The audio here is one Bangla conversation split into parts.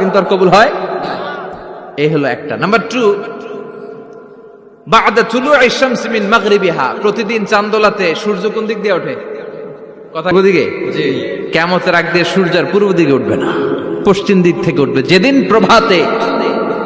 কিন্তু আর কবুল হয়? এই হলো একটা। নাম্বার টু বাদা চুলু শামসি সিমিন মাগরিবিহা। প্রতিদিন চান্দোলাতে সূর্য কোন দিক দিয়ে ওঠে? কথা দিকে? কেমতের আগ দিয়ে সূর্যের পূর্ব দিকে উঠবে না। পশ্চিম দিক থেকে উঠবে। যেদিন প্রভাতে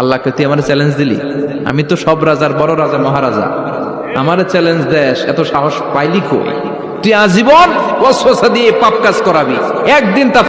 আল্লাহকে তুই আমার চ্যালেঞ্জ দিলি? আমি তো সব রাজার বড় রাজা, মহারাজা। আমার চ্যালেঞ্জ দেশ এত সাহস পাইলি কই? তুই আজীবন দিয়ে পাপ কাজ করাবি। একদিন তা